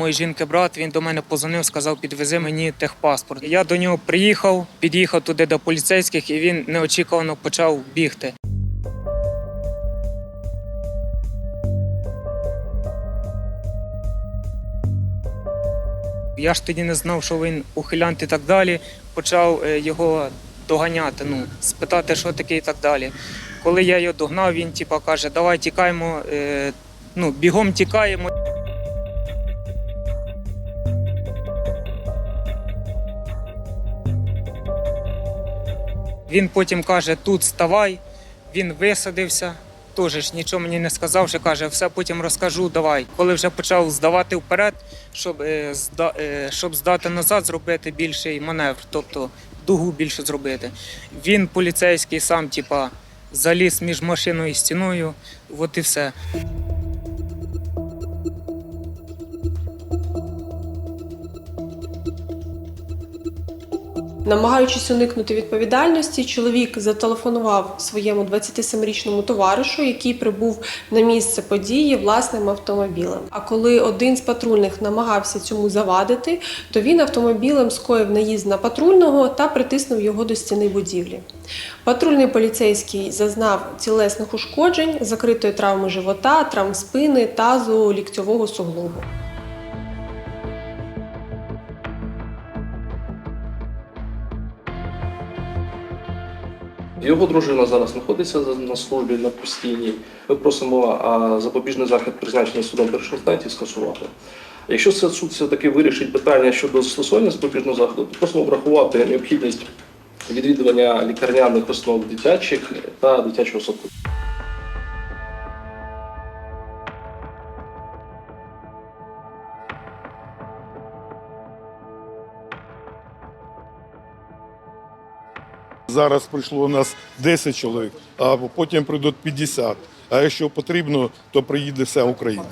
Моєї жінки брат він до мене позвонив, сказав, підвези мені техпаспорт. Я до нього приїхав, під'їхав туди до поліцейських, і він неочікувано почав бігти. Я ж тоді не знав, що він ухилянт і так далі. Почав е, його доганяти, ну, спитати, що таке і так далі. Коли я його догнав, він типа каже, давай тікаємо, е, ну, бігом тікаємо. Він потім каже, тут ставай, він висадився. Теж ж нічого мені не сказав, що каже, все потім розкажу, давай. Коли вже почав здавати вперед, щоб, е, зда, е, щоб здати назад, зробити більший маневр, тобто дугу більше зробити. Він поліцейський сам, типа, заліз між машиною і стіною, от і все. Намагаючись уникнути відповідальності, чоловік зателефонував своєму 27-річному товаришу, який прибув на місце події власним автомобілем. А коли один з патрульних намагався цьому завадити, то він автомобілем скоїв наїзд на патрульного та притиснув його до стіни будівлі. Патрульний поліцейський зазнав тілесних ушкоджень, закритої травми живота, травм спини, тазу, ліктьового суглобу. Його дружина зараз знаходиться на службі на постійній. Ми просимо запобіжний захід призначений судом першої інстанції скасувати. Якщо це суд все-таки вирішить питання щодо застосування запобіжного заходу, то просимо врахувати необхідність відвідування лікарняних основ дитячих та дитячого садку. Зараз прийшло у нас 10 чоловік, а потім прийдуть 50. А якщо потрібно, то приїде вся Україна.